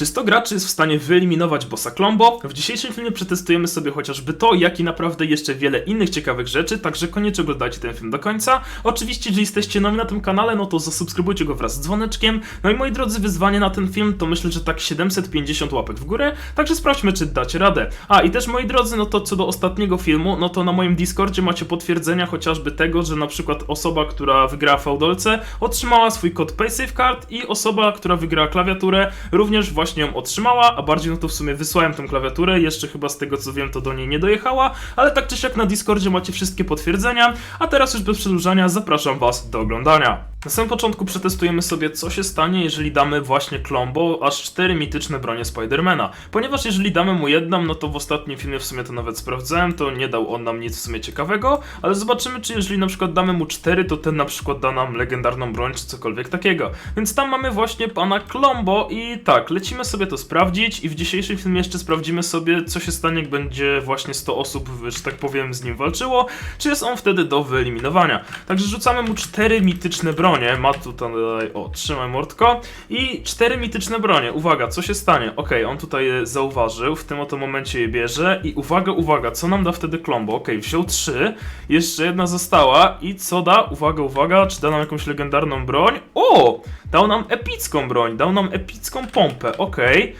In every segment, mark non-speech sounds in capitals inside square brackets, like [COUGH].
Czy 100 graczy jest w stanie wyeliminować bossa Klombo? W dzisiejszym filmie przetestujemy sobie chociażby to, jak i naprawdę jeszcze wiele innych ciekawych rzeczy, także koniecznie oglądajcie ten film do końca. Oczywiście, jeżeli jesteście nowi na tym kanale, no to zasubskrybujcie go wraz z dzwoneczkiem. No i moi drodzy, wyzwanie na ten film to myślę, że tak 750 łapek w górę, także sprawdźmy, czy dacie radę. A i też moi drodzy, no to co do ostatniego filmu, no to na moim Discordzie macie potwierdzenia chociażby tego, że na przykład osoba, która wygrała w Feudolce, otrzymała swój kod PaySafeCard i osoba, która wygrała klawiaturę, również właśnie ją otrzymała, a bardziej no to w sumie wysłałem tą klawiaturę, jeszcze chyba z tego co wiem to do niej nie dojechała, ale tak czy siak na Discordzie macie wszystkie potwierdzenia, a teraz już bez przedłużania zapraszam was do oglądania. Na samym początku przetestujemy sobie co się stanie, jeżeli damy właśnie Klombo aż 4 mityczne bronie Spidermana, ponieważ jeżeli damy mu jedną, no to w ostatnim filmie w sumie to nawet sprawdzałem, to nie dał on nam nic w sumie ciekawego, ale zobaczymy czy jeżeli na przykład damy mu 4, to ten na przykład da nam legendarną broń czy cokolwiek takiego. Więc tam mamy właśnie pana Klombo i tak, lecimy sobie to sprawdzić i w dzisiejszym filmie jeszcze sprawdzimy sobie co się stanie, jak będzie właśnie 100 osób, że tak powiem, z nim walczyło, czy jest on wtedy do wyeliminowania. Także rzucamy mu 4 mityczne bronie, ma tutaj, o, trzymaj mordko i 4 mityczne bronie. Uwaga, co się stanie? Okej, on tutaj je zauważył, w tym oto momencie je bierze i uwaga, uwaga, co nam da wtedy Klombo? Okej, wziął 3, jeszcze jedna została i co da? Uwaga, uwaga, czy da nam jakąś legendarną broń? O! Dał nam epicką broń, dał nam epicką pompę, okej.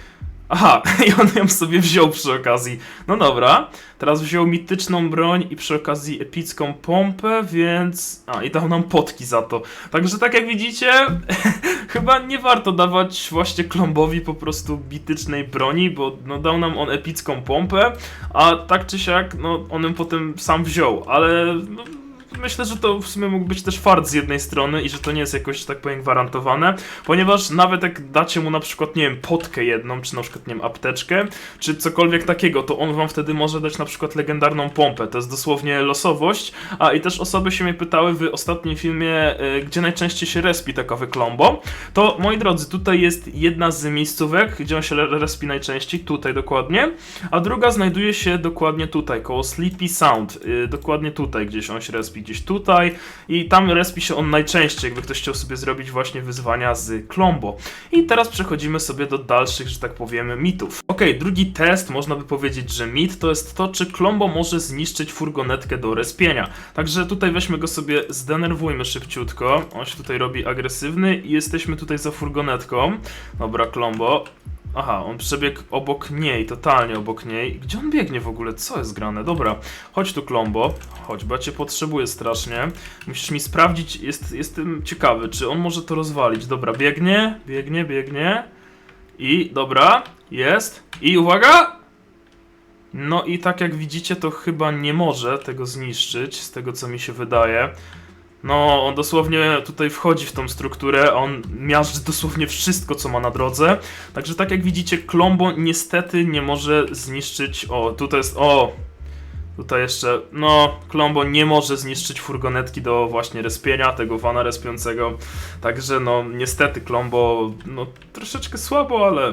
Aha, [LAUGHS] i on ją sobie wziął przy okazji. No dobra, teraz wziął mityczną broń i przy okazji epicką pompę, więc... A, i dał nam potki za to. Także tak jak widzicie, [LAUGHS] chyba nie warto dawać właśnie Klombowi po prostu mitycznej broni, bo no, dał nam on epicką pompę, a tak czy siak, no on ją potem sam wziął, ale... No, Myślę, że to w sumie mógł być też fart z jednej strony i że to nie jest jakoś, że tak powiem, gwarantowane, ponieważ nawet jak dacie mu na przykład, nie wiem, potkę jedną, czy na przykład, nie wiem, apteczkę, czy cokolwiek takiego, to on wam wtedy może dać na przykład legendarną pompę. To jest dosłownie losowość. A i też osoby się mnie pytały w ostatnim filmie, y, gdzie najczęściej się respi takowy klombo. To moi drodzy, tutaj jest jedna z miejscówek, gdzie on się re- respi najczęściej, tutaj dokładnie, a druga znajduje się dokładnie tutaj, koło Sleepy Sound, y, dokładnie tutaj gdzieś on się respi, gdzieś tutaj i tam respi się on najczęściej, jakby ktoś chciał sobie zrobić właśnie wyzwania z Klombo. I teraz przechodzimy sobie do dalszych, że tak powiemy, mitów. Okej, drugi test, można by powiedzieć, że mit to jest to, czy Klombo może zniszczyć furgonetkę do respienia. Także tutaj weźmy go sobie, zdenerwujmy szybciutko. On się tutaj robi agresywny i jesteśmy tutaj za furgonetką. Dobra, Klombo. Aha, on przebiegł obok niej, totalnie obok niej. Gdzie on biegnie w ogóle? Co jest grane? Dobra, chodź tu Klombo. Chodź, bo ja cię potrzebuję strasznie. Musisz mi sprawdzić, jest, jestem ciekawy, czy on może to rozwalić. Dobra, biegnie, biegnie, biegnie. I, dobra, jest. I uwaga! No i tak jak widzicie, to chyba nie może tego zniszczyć, z tego co mi się wydaje. No, on dosłownie tutaj wchodzi w tą strukturę, on miażdży dosłownie wszystko, co ma na drodze. Także tak jak widzicie, Klombo niestety nie może zniszczyć... O, tutaj jest... O! Tutaj jeszcze... No, Klombo nie może zniszczyć furgonetki do właśnie respienia, tego vana respiącego. Także no, niestety Klombo, no, troszeczkę słabo, ale...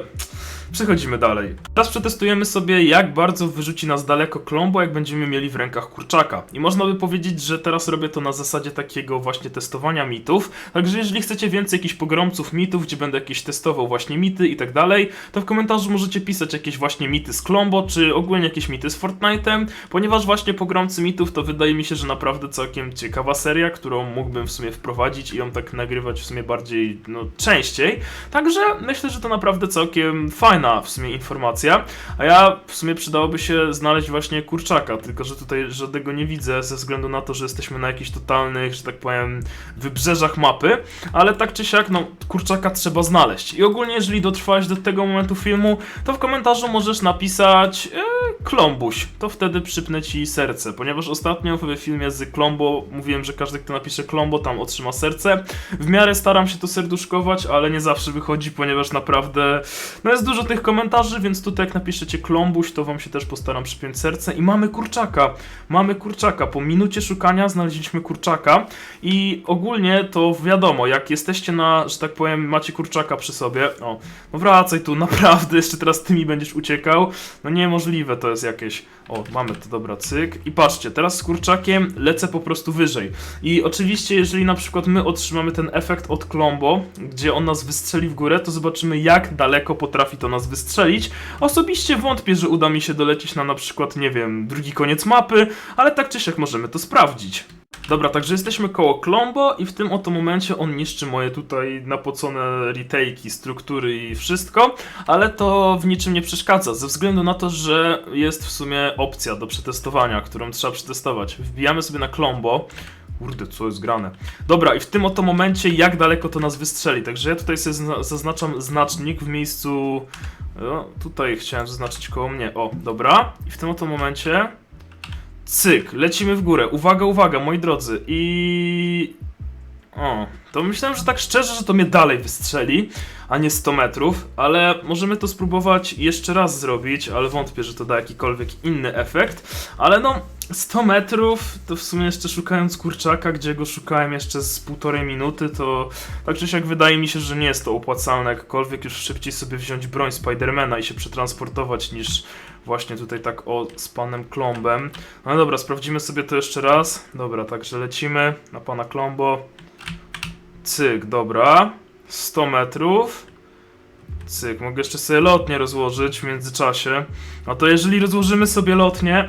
Przechodzimy dalej. Teraz przetestujemy sobie, jak bardzo wyrzuci nas daleko Klombo, jak będziemy mieli w rękach kurczaka. I można by powiedzieć, że teraz robię to na zasadzie takiego właśnie testowania mitów. Także jeżeli chcecie więcej jakichś pogromców mitów, gdzie będę jakieś testował właśnie mity i tak dalej, to w komentarzu możecie pisać jakieś właśnie mity z Klombo, czy ogólnie jakieś mity z Fortnite'em, ponieważ właśnie pogromcy mitów to wydaje mi się, że naprawdę całkiem ciekawa seria, którą mógłbym w sumie wprowadzić i ją tak nagrywać w sumie bardziej, no, częściej. Także myślę, że to naprawdę całkiem fajna w sumie informacja. A ja w sumie przydałoby się znaleźć właśnie kurczaka, tylko że tutaj żadnego nie widzę ze względu na to, że jesteśmy na jakichś totalnych, że tak powiem, wybrzeżach mapy, ale tak czy siak, no kurczaka trzeba znaleźć. I ogólnie, jeżeli dotrwałeś do tego momentu filmu, to w komentarzu możesz napisać e, Klombuś, to wtedy przypnę ci serce, ponieważ ostatnio w filmie z Klombo mówiłem, że każdy, kto napisze Klombo, tam otrzyma serce. W miarę staram się to serduszkować, ale nie zawsze wychodzi, ponieważ naprawdę, no jest dużo tych komentarzy, więc tutaj jak napiszecie Klombuś, to wam się też postaram przypiąć serce. I mamy kurczaka, mamy kurczaka. Po minucie szukania znaleźliśmy kurczaka i ogólnie to wiadomo, jak jesteście na, że tak powiem, macie kurczaka przy sobie, o, no wracaj tu, [LAUGHS] naprawdę, jeszcze teraz ty mi będziesz uciekał, no niemożliwe to jest jakieś. O, mamy to, dobra, cyk. I patrzcie, teraz z kurczakiem lecę po prostu wyżej. I oczywiście, jeżeli na przykład my otrzymamy ten efekt od Klombo, gdzie on nas wystrzeli w górę, to zobaczymy, jak daleko potrafi to nas nas wystrzelić. Osobiście wątpię, że uda mi się dolecieć na na przykład, nie wiem, drugi koniec mapy, ale tak czy siak możemy to sprawdzić. Dobra, także jesteśmy koło Klombo i w tym oto momencie on niszczy moje tutaj napocone retake'i, struktury i wszystko, ale to w niczym nie przeszkadza, ze względu na to, że jest w sumie opcja do przetestowania, którą trzeba przetestować. Wbijamy sobie na Klombo, Kurde, co jest grane. Dobra, i w tym oto momencie jak daleko to nas wystrzeli. Także ja tutaj sobie zna- zaznaczam znacznik w miejscu... O, tutaj chciałem zaznaczyć koło mnie. O, dobra. I w tym oto momencie... Cyk, lecimy w górę. Uwaga, uwaga, moi drodzy. I... O, to myślałem, że tak szczerze, że to mnie dalej wystrzeli, a nie 100 metrów, ale możemy to spróbować jeszcze raz zrobić, ale wątpię, że to da jakikolwiek inny efekt. Ale no, 100 metrów, to w sumie jeszcze szukając kurczaka, gdzie go szukałem jeszcze z półtorej minuty, to tak czy siak wydaje mi się, że nie jest to opłacalne jakkolwiek już szybciej sobie wziąć broń Spidermana i się przetransportować niż właśnie tutaj tak o z panem Klombem. No dobra, sprawdzimy sobie to jeszcze raz. Dobra, także lecimy na pana Klombo. Cyk, dobra. 100 metrów. Cyk, mogę jeszcze sobie lotnie rozłożyć w międzyczasie. No to jeżeli rozłożymy sobie lotnie,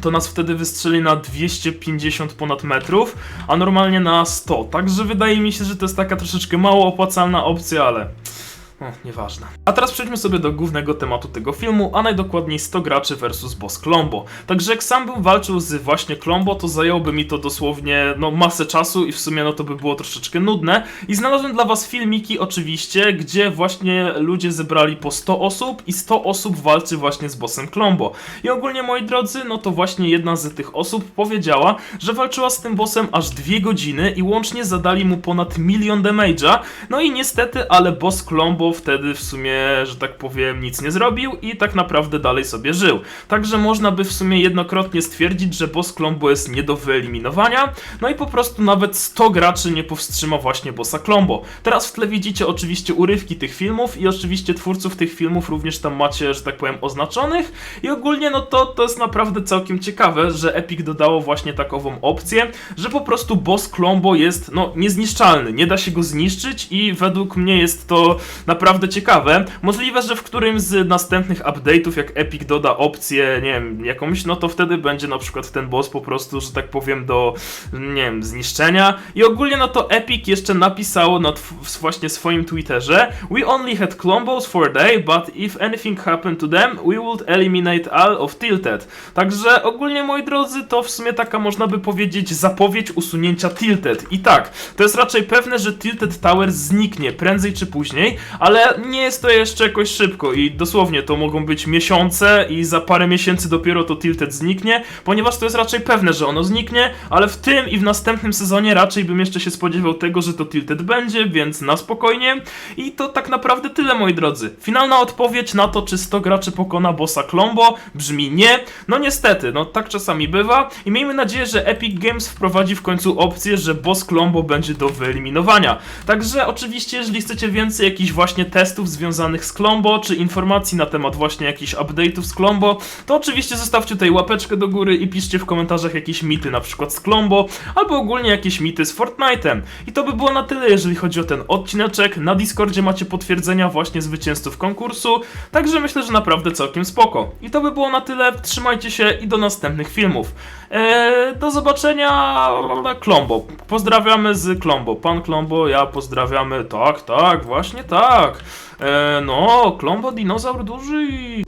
to nas wtedy wystrzeli na 250 ponad metrów, a normalnie na 100. Także wydaje mi się, że to jest taka troszeczkę mało opłacalna opcja, ale. O, nieważne. A teraz przejdźmy sobie do głównego tematu tego filmu, a najdokładniej 100 graczy versus boss Klombo. Także jak sam bym walczył z właśnie Klombo, to zajęłoby mi to dosłownie no masę czasu i w sumie no to by było troszeczkę nudne. I znalazłem dla was filmiki oczywiście, gdzie właśnie ludzie zebrali po 100 osób i 100 osób walczy właśnie z bossem Klombo. I ogólnie moi drodzy, no to właśnie jedna z tych osób powiedziała, że walczyła z tym bossem aż 2 godziny i łącznie zadali mu ponad milion damage'a. No i niestety, ale boss Klombo wtedy w sumie, że tak powiem, nic nie zrobił i tak naprawdę dalej sobie żył. Także można by w sumie jednokrotnie stwierdzić, że boss Klombo jest nie do wyeliminowania, no i po prostu nawet 100 graczy nie powstrzyma właśnie bossa Klombo. Teraz w tle widzicie oczywiście urywki tych filmów i oczywiście twórców tych filmów również tam macie, że tak powiem, oznaczonych i ogólnie no to, to jest naprawdę całkiem ciekawe, że Epic dodało właśnie takową opcję, że po prostu boss Klombo jest no niezniszczalny, nie da się go zniszczyć i według mnie jest to naprawdę ciekawe. Możliwe, że w którymś z następnych update'ów, jak Epic doda opcję, nie wiem, jakąś, no to wtedy będzie na przykład ten boss po prostu, że tak powiem, do, nie wiem, zniszczenia. I ogólnie no to Epic jeszcze napisało na właśnie swoim Twitterze We only had Clombos for a day, but if anything happened to them, we would eliminate all of Tilted. Także ogólnie, moi drodzy, to w sumie taka można by powiedzieć zapowiedź usunięcia Tilted. I tak, to jest raczej pewne, że Tilted Tower zniknie prędzej czy później, ale nie jest to jeszcze jakoś szybko i dosłownie to mogą być miesiące i za parę miesięcy dopiero to Tilted zniknie, ponieważ to jest raczej pewne, że ono zniknie, ale w tym i w następnym sezonie raczej bym jeszcze się spodziewał tego, że to Tilted będzie, więc na spokojnie. I to tak naprawdę tyle, moi drodzy. Finalna odpowiedź na to, czy 100 graczy pokona bossa Klombo brzmi nie. No niestety, no tak czasami bywa i miejmy nadzieję, że Epic Games wprowadzi w końcu opcję, że boss Klombo będzie do wyeliminowania. Także oczywiście, jeżeli chcecie więcej jakichś właśnie testów związanych z Klombo, czy informacji na temat właśnie jakichś update'ów z Klombo, to oczywiście zostawcie tutaj łapeczkę do góry i piszcie w komentarzach jakieś mity, na przykład z Klombo, albo ogólnie jakieś mity z Fortnite'em. I to by było na tyle, jeżeli chodzi o ten odcineczek. Na Discordzie macie potwierdzenia właśnie zwycięzców konkursu, także myślę, że naprawdę całkiem spoko. I to by było na tyle, trzymajcie się i do następnych filmów. Eee, do zobaczenia, Klombo. Pozdrawiamy z Klombo. Pan Klombo, ja pozdrawiamy. Tak, tak, właśnie tak. Eee, no, Klombo dinozaur duży.